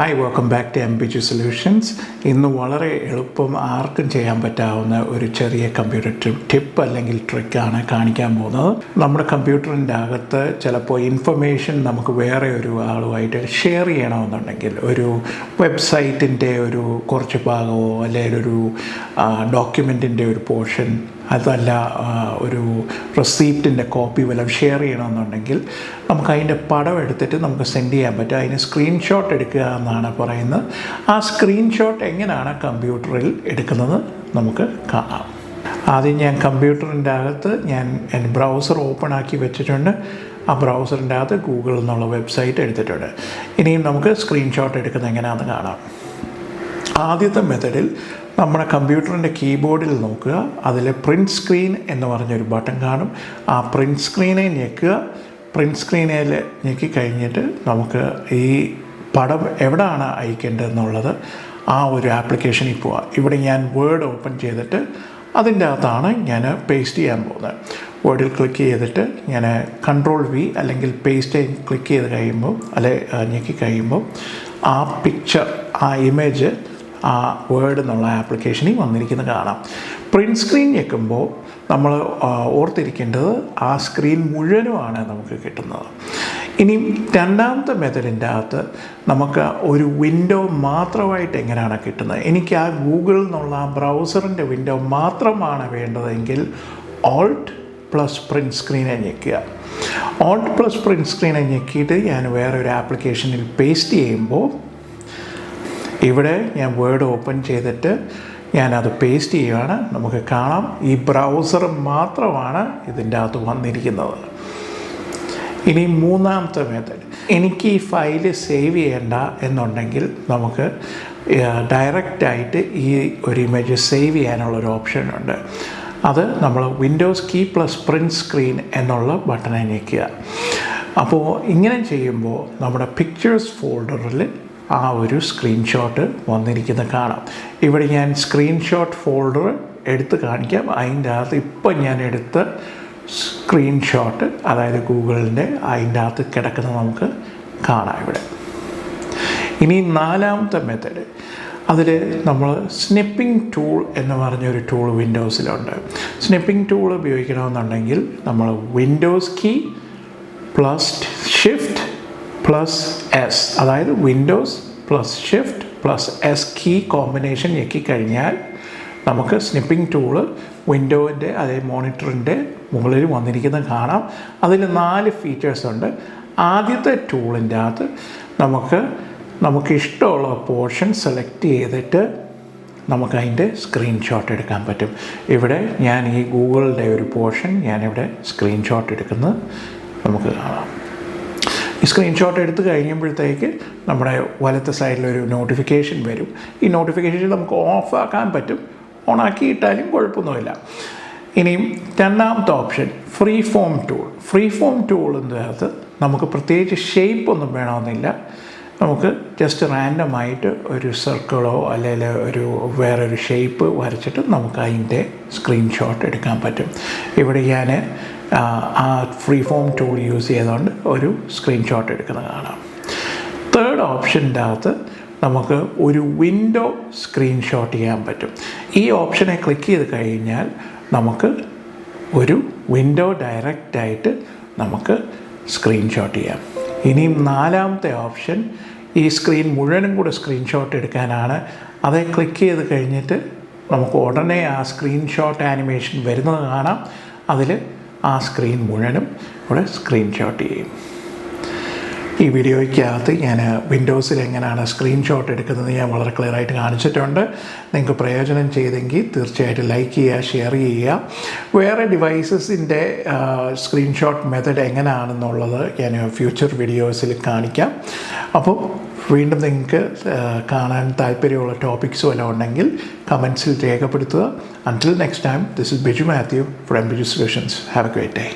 Hi welcome back to M P G solutions ഇന്ന് വളരെ എളുപ്പം ആർക്കും ചെയ്യാൻ പറ്റാവുന്ന ഒരു ചെറിയ കമ്പ്യൂട്ടർ ടിപ്പ് അല്ലെങ്കിൽ ട്രിക്കാണ് കാണിക്കാൻ പോകുന്നത്. നമ്മുടെ കമ്പ്യൂട്ടറിന്റെ അകത്ത് ചിലപ്പോൾ ഇൻഫർമേഷൻ നമുക്ക് വേറെ ഒരു ആളുമായിട്ട് ഷെയർ ചെയ്യണമെന്നുണ്ടെങ്കിൽ ഒരു വെബ്സൈറ്റിന്റെ ഒരു കുറച്ച് ഭാഗമോ അല്ലെങ്കിൽ ഒരു ഡോക്യുമെന്റിന്റെ ഒരു പോർഷൻ അതല്ല ഒരു റെസീപ്റ്റിന്റെ കോപ്പി വല്ലതും ഷെയർ ചെയ്യണമെന്നുണ്ടെങ്കിൽ നമുക്ക് അതിന്റെ പടം എടുത്തിട്ട് നമുക്ക് സെൻഡ് ചെയ്യാൻ പറ്റും. അതിന് സ്ക്രീൻഷോട്ട് എടുക്കുക എന്നാണ് പറയുന്നത്. ആ സ്ക്രീൻഷോട്ട് എങ്ങനെയാണ് കമ്പ്യൂട്ടറിൽ എടുക്കുന്നത് നമുക്ക് കാണാം. ആദ്യം ഞാൻ കമ്പ്യൂട്ടറിന്റെ അകത്ത് ഞാൻ ബ്രൗസർ ഓപ്പൺ ആക്കി വെച്ചിട്ടുണ്ട്. ആ ബ്രൗസറിന്റെ അകത്ത് ഗൂഗിൾ എന്നുള്ള വെബ്സൈറ്റ് എടുത്തിട്ടുണ്ട്. ഇനിയും നമുക്ക് സ്ക്രീൻഷോട്ട് എടുക്കുന്നത് എങ്ങനെയാണെന്ന് കാണാം. ആദ്യത്തെ മെത്തഡിൽ നമ്മുടെ കമ്പ്യൂട്ടറിന്റെ കീബോർഡിൽ നോക്കുക അതിൽ പ്രിന്റ് സ്ക്രീൻ എന്ന് പറഞ്ഞൊരു ബട്ടൺ കാണും. ആ പ്രിന്റ് സ്ക്രീനെ ഞെക്കുക. പ്രിന്റ് സ്ക്രീനിൽ ഞെക്കി കഴിഞ്ഞിട്ട് നമുക്ക് ഈ പടം എവിടെയാണ് അയക്കേണ്ടതെന്നുള്ളത് ആ ഒരു ആപ്ലിക്കേഷനിൽ പോവുക ഇവിടെ ഞാൻ വേർഡ് ഓപ്പൺ ചെയ്തിട്ട് അതിന്റെ അകത്താണ് ഞാൻ പേസ്റ്റ് ചെയ്യാൻ പോകുന്നത്. വേർഡിൽ ക്ലിക്ക് ചെയ്തിട്ട് ഞാൻ കൺട്രോൾ വി അല്ലെങ്കിൽ പേസ്റ്റ് ക്ലിക്ക് ചെയ്ത് കഴിയുമ്പോൾ അല്ലെ ഞെക്കി കഴിയുമ്പോൾ ആ പിക്ചർ ആ ഇമേജ് ആ വേർഡ് എന്നുള്ള ആപ്ലിക്കേഷനിൽ വന്നിരിക്കുന്നത് കാണാം. പ്രിന്റ് സ്ക്രീൻ ഞെക്കുമ്പോൾ നമ്മൾ ഓർത്തിരിക്കേണ്ടത് ആ സ്ക്രീൻ മുഴുവനുമാണ് നമുക്ക് കിട്ടുന്നത്. ഇനി രണ്ടാമത്തെ മെത്തഡിന്റെ അകത്ത് നമുക്ക് ഒരു വിൻഡോ മാത്രമായിട്ട് എങ്ങനെയാണ് കിട്ടുന്നത്? എനിക്ക് ആ ഗൂഗിൾ എന്നുള്ള ആ ബ്രൗസറിന്റെ വിൻഡോ മാത്രമാണ് വേണ്ടതെങ്കിൽ ഓൾട്ട് പ്ലസ് പ്രിന്റ് സ്ക്രീനെ ഞെക്കുക. ഓൾട്ട് പ്ലസ് പ്രിന്റ് സ്ക്രീനെ ഞെക്കിയിട്ട് ഞാൻ വേറൊരു ആപ്ലിക്കേഷനിൽ പേസ്റ്റ് ചെയ്യുമ്പോൾ ഇവിടെ ഞാൻ വേർഡ് ഓപ്പൺ ചെയ്തിട്ട് ഞാനത് പേസ്റ്റ് ചെയ്യുകയാണ് നമുക്ക് കാണാം. ഈ ബ്രൗസർ മാത്രമാണ് ഇതിന്റെ അകത്ത് വന്നിരിക്കുന്നത്. ഇനി മൂന്നാമത്തെ മെത്തഡ് എനിക്ക് ഈ ഫയൽ സേവ് ചെയ്യേണ്ട എന്നുണ്ടെങ്കിൽ നമുക്ക് ഡയറക്റ്റായിട്ട് ഈ ഒരു ഇമേജ് സേവ് ചെയ്യാനുള്ള ഒരു ഓപ്ഷൻ ഉണ്ട്. അത് നമ്മൾ Windows key plus print screen എന്നുള്ള ബട്ടണെ ഞെക്കുക. അപ്പോൾ ഇങ്ങനെ ചെയ്യുമ്പോൾ നമ്മുടെ പിക്ചേഴ്സ് ഫോൾഡറിൽ ആ ഒരു സ്ക്രീൻഷോട്ട് വന്നിരിക്കുന്നത് കാണാം. ഇവിടെ ഞാൻ സ്ക്രീൻഷോട്ട് ഫോൾഡർ എടുത്ത് കാണിക്കാം. അതിന്റെ അകത്ത് ഇപ്പം ഞാൻ എടുത്ത സ്ക്രീൻഷോട്ട് അതായത് ഗൂഗിളിന്റെ അതിന്റെ അകത്ത് കിടക്കുന്നത് നമുക്ക് കാണാം ഇവിടെ. ഇനി നാലാമത്തെ മെത്തേഡ് അതിൽ നമ്മൾ സ്നിപ്പിംഗ് ടൂൾ എന്ന് പറഞ്ഞൊരു ടൂൾ വിൻഡോസിലുണ്ട് സ്നിപ്പിംഗ് ടൂൾ ഉപയോഗിക്കണമെന്നുണ്ടെങ്കിൽ നമ്മൾ Windows key plus shift plus S അതായത് Windows plus shift plus S key combination ഞെക്കിക്കഴിഞ്ഞാൽ നമുക്ക് സ്നിപ്പിംഗ് ടൂൾ വിൻഡോവിന്റെ അതേ മോണിറ്ററിന്റെ മുകളിൽ വന്നിരിക്കുന്നത് കാണാം. അതിൽ നാല് ഫീച്ചേഴ്സ് ഉണ്ട്. ആദ്യത്തെ ടൂളിന്റെ അകത്ത് നമുക്ക് നമുക്ക് ഇഷ്ടമുള്ള പോർഷൻ സെലക്ട് ചെയ്തിട്ട് നമുക്കതിന്റെ സ്ക്രീൻഷോട്ട് എടുക്കാൻ പറ്റും. ഇവിടെ ഞാൻ ഈ ഗൂഗിളിന്റെ ഒരു പോർഷൻ ഞാനിവിടെ സ്ക്രീൻഷോട്ട് എടുക്കുന്നത് നമുക്ക് കാണാം. സ്ക്രീൻഷോട്ട് എടുത്ത് കഴിയുമ്പോഴത്തേക്ക് നമ്മുടെ വലത്തെ സൈഡിലൊരു നോട്ടിഫിക്കേഷൻ വരും. ഈ നോട്ടിഫിക്കേഷൻ നമുക്ക് ഓഫ് ആക്കാൻ പറ്റും. ഓണാക്കി ഇട്ടാലും കുഴപ്പമൊന്നുമില്ല. ഇനിയും രണ്ടാമത്തെ option free form tool free form ടൂളിന്റെ അകത്ത് നമുക്ക് പ്രത്യേകിച്ച് ഷേപ്പ് ഒന്നും വേണമെന്നില്ല. നമുക്ക് ജസ്റ്റ് റാൻഡമായിട്ട് ഒരു സർക്കിളോ അല്ലെങ്കിൽ ഒരു വേറൊരു ഷേപ്പ് വരച്ചിട്ട് നമുക്ക് അതിന്റെ സ്ക്രീൻഷോട്ട് എടുക്കാൻ പറ്റും. ഇവിടെ ഞാൻ ആ, ഫ്രീ ഫോം ടൂൾ യൂസ് ചെയ്തുകൊണ്ട് ഒരു സ്ക്രീൻഷോട്ട് എടുക്കുന്നത് കാണാം. തേർഡ് ഓപ്ഷന്റെ അകത്ത് നമുക്ക് ഒരു വിൻഡോ സ്ക്രീൻഷോട്ട് ചെയ്യാൻ പറ്റും. ഈ ഓപ്ഷനെ ക്ലിക്ക് ചെയ്ത് കഴിഞ്ഞാൽ നമുക്ക് ഒരു വിൻഡോ ഡയറക്റ്റായിട്ട് നമുക്ക് സ്ക്രീൻഷോട്ട് ചെയ്യാം. ഇനിയും നാലാമത്തെ ഓപ്ഷൻ ഈ സ്ക്രീൻ മുഴുവനും കൂടെ സ്ക്രീൻഷോട്ട് എടുക്കാനാണ്. അതേ ക്ലിക്ക് ചെയ്ത് കഴിഞ്ഞിട്ട് നമുക്ക് ഉടനെ ആ സ്ക്രീൻഷോട്ട് ആനിമേഷൻ വരുന്നത് കാണാം. അതിൽ ആ സ്ക്രീൻ മുഴുവനും ഇവിടെ സ്ക്രീൻഷോട്ട് ചെയ്യും. ഈ വീഡിയോയ്ക്കകത്ത് ഞാൻ വിൻഡോസിൽ എങ്ങനെയാണ് സ്ക്രീൻഷോട്ട് എടുക്കുന്നത് ഞാൻ വളരെ ക്ലിയർ ആയിട്ട് കാണിച്ചിട്ടുണ്ട്. നിങ്ങൾക്ക് പ്രയോജനം ചെയ്തെങ്കിൽ തീർച്ചയായിട്ടും ലൈക്ക് ചെയ്യുക ഷെയർ ചെയ്യുക. വേറെ ഡിവൈസസിന്റെ സ്ക്രീൻഷോട്ട് മെത്തഡ് എങ്ങനെയാണെന്നുള്ളത് ഞാൻ ഫ്യൂച്ചർ വീഡിയോസിൽ കാണിക്കാം. അപ്പോൾ വീണ്ടും നിങ്ങൾക്ക് കാണാൻ താല്പര്യമുള്ള ടോപ്പിക്സ് വല്ലതും ഉണ്ടെങ്കിൽ കമൻസിൽ രേഖപ്പെടുത്തുക. Until next time this is Biju Mathew from Biju solutions have a great day